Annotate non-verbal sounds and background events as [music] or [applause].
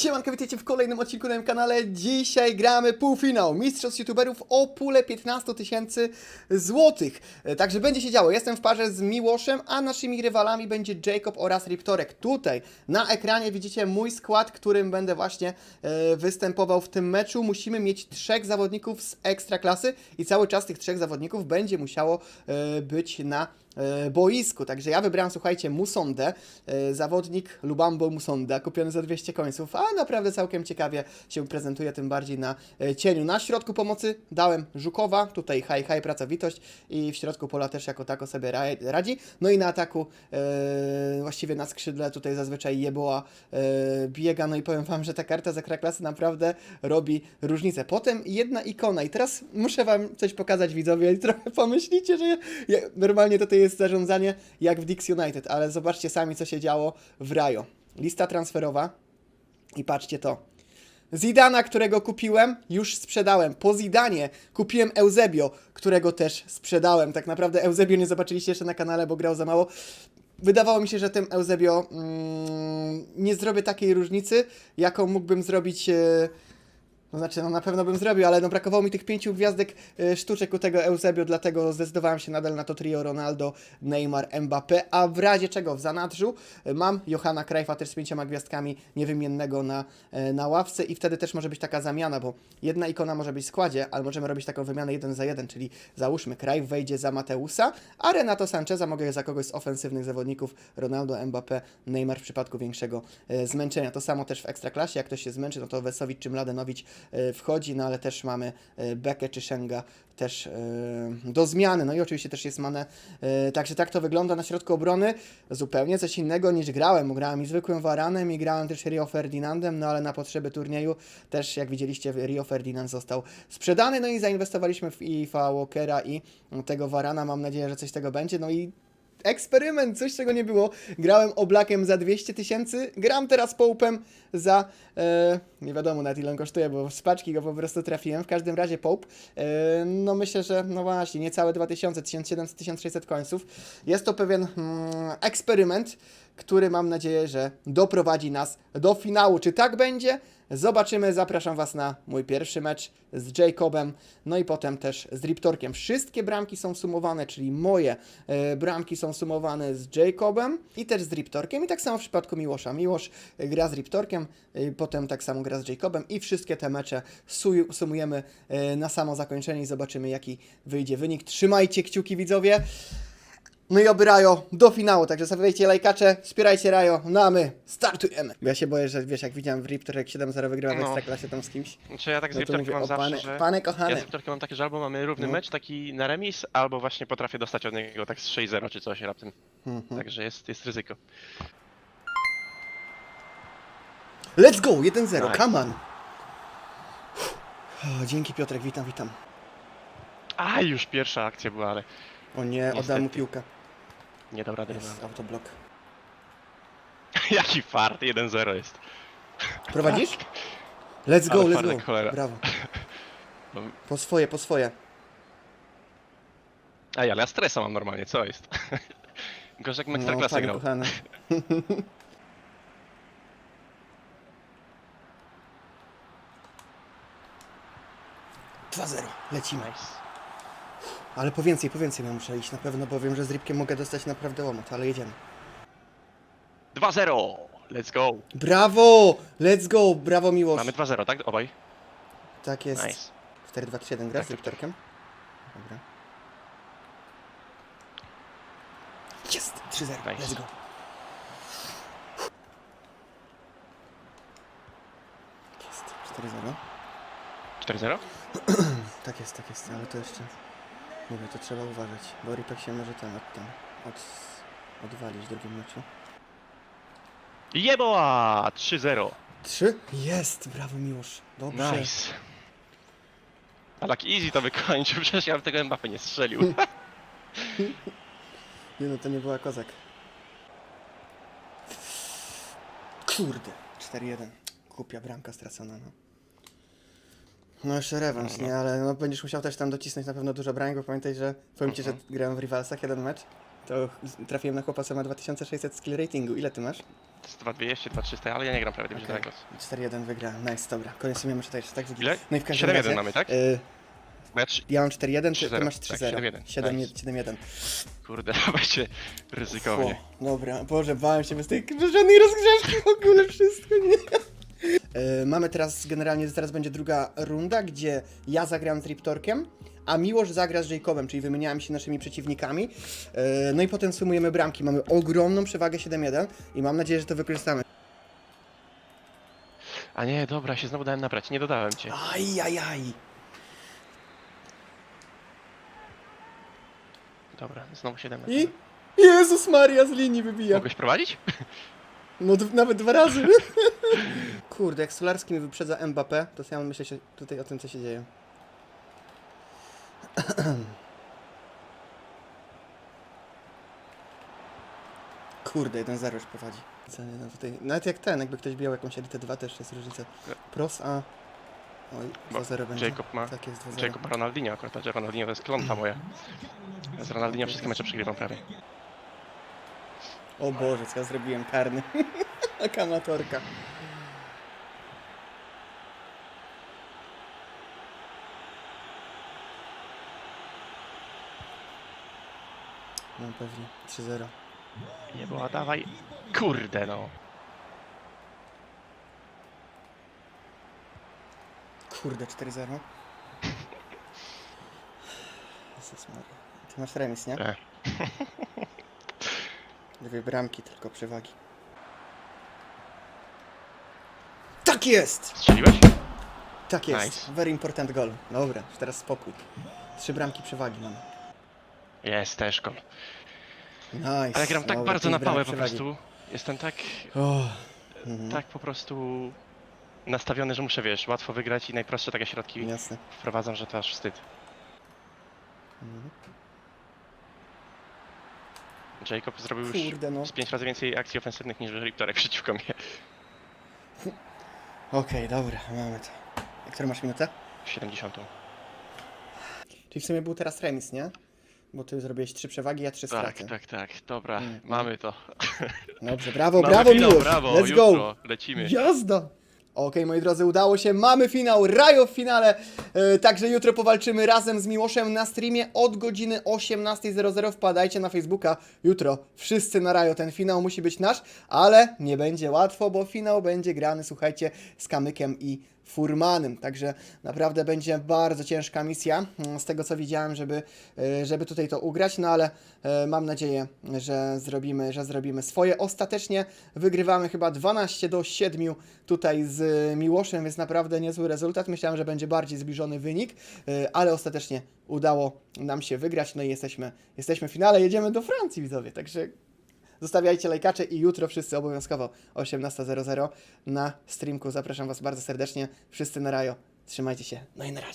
Siemanko, witajcie w kolejnym odcinku na moim kanale. Dzisiaj gramy półfinał Mistrzostw YouTuberów o pulę 15 tysięcy złotych. E, Także będzie się działo. Jestem w parze z Miłoszem, a naszymi rywalami będzie Jacob oraz Riptorek. Tutaj na ekranie widzicie mój skład, którym będę właśnie e, występował w tym meczu. Musimy mieć trzech zawodników z ekstraklasy i cały czas tych trzech zawodników będzie musiało e, być na boisku. Także ja wybrałem, słuchajcie, Musondę, e, zawodnik Lubambo Musonda, kupiony za 200 końców, a naprawdę całkiem ciekawie się prezentuje, tym bardziej na e, cieniu. Na środku pomocy dałem Żukowa, tutaj high, high pracowitość i w środku pola też jako tako sobie ra- radzi. No i na ataku, e, właściwie na skrzydle tutaj zazwyczaj Jeboa e, biega, no i powiem Wam, że ta karta z ekstraklasy naprawdę robi różnicę. Potem jedna ikona i teraz muszę Wam coś pokazać widzowie i trochę pomyślicie, że ja, ja, normalnie to jest zarządzanie jak w Dix United, ale zobaczcie sami co się działo w Rajo. Lista transferowa i patrzcie to. Zidana, którego kupiłem, już sprzedałem. Po Zidanie kupiłem Eusebio, którego też sprzedałem. Tak naprawdę Eusebio nie zobaczyliście jeszcze na kanale, bo grał za mało. Wydawało mi się, że tym Eusebio mm, nie zrobię takiej różnicy, jaką mógłbym zrobić... E, no znaczy, no na pewno bym zrobił, ale no brakowało mi tych pięciu gwiazdek y, sztuczek u tego Eusebio, dlatego zdecydowałem się nadal na to trio Ronaldo, Neymar, Mbappé, a w razie czego w zanadrzu y, mam Johana Krajfa też z pięcioma gwiazdkami niewymiennego na, y, na ławce i wtedy też może być taka zamiana, bo jedna ikona może być w składzie, ale możemy robić taką wymianę jeden za jeden, czyli załóżmy Krajf wejdzie za Mateusa, a Renato Sancheza mogę za kogoś z ofensywnych zawodników, Ronaldo, Mbappé, Neymar w przypadku większego y, zmęczenia. To samo też w Ekstraklasie, jak ktoś się zmęczy, no to Wesowicz czy Mladenowicz wchodzi, no ale też mamy e, Bekę czy Szenga też e, do zmiany. No i oczywiście też jest Mane. E, Także tak to wygląda na środku obrony. Zupełnie coś innego niż grałem. Grałem i zwykłym Varanem i grałem też Rio Ferdinandem, no ale na potrzeby turnieju też jak widzieliście Rio Ferdinand został sprzedany, no i zainwestowaliśmy w IFA Walkera i tego Varana. Mam nadzieję, że coś z tego będzie. No i eksperyment, coś czego nie było. Grałem oblakiem za 200 tysięcy, gram teraz połupem za, e, nie wiadomo nawet ile on kosztuje, bo z paczki go po prostu trafiłem. W każdym razie połup, e, no myślę, że no właśnie, niecałe 2000, 1700-1600 końców. Jest to pewien mm, eksperyment, który mam nadzieję, że doprowadzi nas do finału. Czy tak będzie? Zobaczymy. Zapraszam Was na mój pierwszy mecz z Jacobem, no i potem też z Riptorkiem. Wszystkie bramki są sumowane, czyli moje e, bramki są sumowane z Jacobem i też z Riptorkiem. I tak samo w przypadku Miłosza. Miłosz e, gra z Riptorkiem, e, potem tak samo gra z Jacobem i wszystkie te mecze sumujemy na samo zakończenie i zobaczymy jaki wyjdzie wynik. Trzymajcie kciuki widzowie. No i oby Rajo do finału, także stawiajcie lajkacze, wspierajcie Rajo, no a my startujemy. Bo ja się boję, że wiesz, jak widziałem w Riptor, jak 7-0 wygrywa w No. Ekstraklasie tam z kimś, Znaczy ja tak z no to mówię, mam o zawsze, że... pane Ja kochane. z Riptorkiem mam takie, że albo mamy równy No. mecz taki na remis, albo właśnie potrafię dostać od niego tak z 6-0 czy coś raptem. Mhm. Także jest, jest ryzyko. Let's go, 1-0, Nice. come on. O, dzięki Piotrek, witam, witam. A już pierwsza akcja była, ale O nie, oddałem mu Niestety. piłkę. Nie dam rady. Jest autoblok. [laughs] Jaki fart, 1-0 jest. Prowadzisz? [laughs] Let's go, Ale let's go. cholera. Brawo. [laughs] No. Po swoje, po swoje. Ej, ale ja stresa mam normalnie, co jest? Gorzej jak No, Ekstraklasy panie grał. kochane. Dwa zero, lecimy. Nice. Ale po więcej, po więcej ja muszę iść na pewno, bo wiem, że z Rybkiem mogę dostać naprawdę łomot, ale jedziemy. 2-0! Let's go! Brawo! Let's go! Brawo Miłosz! Mamy 2-0, tak? Obaj? Tak jest. Nice. 4-2-3-1 gra z Tak, tak, Riptorkiem. Dobra. Jest! 3-0, Nice. let's go. Jest, 4-0. 4-0? [clears throat] Tak jest, tak jest, ale to jeszcze... Mówię, to trzeba uważać, bo Ripek się może ten od, ten, od, odwalić w drugim meczu. Jeboa! 3-0. 3? Jest! Brawo Miłosz. Dobrze. Nice. A tak easy to wykończył, [laughs] przecież ja bym tego Mbappé nie strzelił. [laughs] Nie no, to nie była kozak. Kurde. 4-1. Głupia bramka stracona, no. No jeszcze rewanż, nie? Ale no będziesz musiał też tam docisnąć na pewno dużo bramek, bo pamiętaj, że powiem ci, że Mhm. grałem w Rivalsach jeden mecz, to trafiłem na chłopa, co ma 2600 skill ratingu. Ile ty masz? jest 2200, 2300, ale ja nie gram prawie Okej. Records. 4-1 wygra, nice, dobra. Kończymy jeszcze tak, tak Ile? No i w każdym 7-1 razie, mamy, tak? y, ja ja mam 4-1, ty, ty 3-0, masz tak, 3-0. 7-1, 7 nice. 7-1. Kurde, [laughs] będzie ryzykownie. Fu, dobra, Boże, bałem się bez tej bez żadnej rozgrzewki w ogóle wszystko, nie? E, mamy teraz, generalnie teraz będzie druga runda, gdzie ja zagram z Riptorkiem, a Miłosz zagra z Jacobem, czyli wymieniałem się naszymi przeciwnikami. E, no i potem sumujemy bramki. Mamy ogromną przewagę 7-1 i mam nadzieję, że to wykorzystamy. A nie, dobra, się znowu dałem nabrać, nie dodałem cię. Aj, aj, aj. Dobra, znowu 7 I? Jezus Maria, z linii wybija. Mogłeś prowadzić? No d- nawet dwa razy. [laughs] Kurde, jak Solarski mi wyprzedza Mbappé, to ja mam myśleć tutaj o tym, co się dzieje. [clears throat] Kurde, 1-0 już prowadzi. No tutaj, nawet jak ten, jakby ktoś biał jakąś elitę 2 też jest różnica. Pros, a... Oj, Bo 2-0 będzie. Jacob ma- Tak jest, 2-0. Jacob ma Ronaldinho akurat, że Ronaldinho to jest klątwa moja. Ja z Ronaldinho wszystkie mecze przegrywam prawie. O Boże, co ja zrobiłem, karny. [laughs] Jaka amatorka. No pewnie, 3-0. Nie była, dawaj. Kurde no. Kurde, 4-0. Jezus Maria. Ty masz remis, nie? E. [laughs] Dwie bramki tylko przewagi. Tak jest! Strzeliłeś? Tak jest. Nice. Very important goal. Dobra, teraz spokój. Trzy bramki przewagi mamy. Jest też gol. Nice. Ale gram tak Dobra, bardzo na pałę po przewagi. prostu. Jestem tak, O. Mhm. tak po prostu nastawiony, że muszę, wiesz, łatwo wygrać i najprostsze takie środki Jasne. wprowadzam, że to aż wstyd. Mhm. Jacob zrobił już Kurde no. z pięć razy więcej akcji ofensywnych niż Riptorek przeciwko mnie. Okej, dobra, mamy to. Którą masz minutę? 70. Czyli w sumie był teraz remis, nie? Bo ty zrobiłeś trzy przewagi, ja trzy Tak, straty. tak, tak. Dobra, Mm, mamy to. Dobrze, brawo, Mamy brawo finał, Miłosz. brawo, Let's go. jutro lecimy. Jazda! Okej, moi drodzy, udało się. Mamy finał, Rajo w finale. E, także jutro powalczymy razem z Miłoszem na streamie od godziny 18.00. Wpadajcie na Facebooka. Jutro wszyscy na Rajo. Ten finał musi być nasz, ale nie będzie łatwo, bo finał będzie grany, słuchajcie, z Kamykiem i Furmanem. Także naprawdę będzie bardzo ciężka misja, mm, z tego co widziałem, żeby, e, żeby tutaj to ugrać, no ale e, mam nadzieję, że zrobimy, że zrobimy swoje. Ostatecznie wygrywamy chyba 12 do 7 tutaj z Miłoszem, więc naprawdę niezły rezultat. Myślałem, że będzie bardziej zbliżony wynik, e, ale ostatecznie udało nam się wygrać, no i jesteśmy, jesteśmy w finale, jedziemy do Francji widzowie, także Zostawiajcie lajkacze i jutro wszyscy obowiązkowo 18.00 na streamku. Zapraszam Was bardzo serdecznie. Wszyscy na rajo. Trzymajcie się. No i na razie.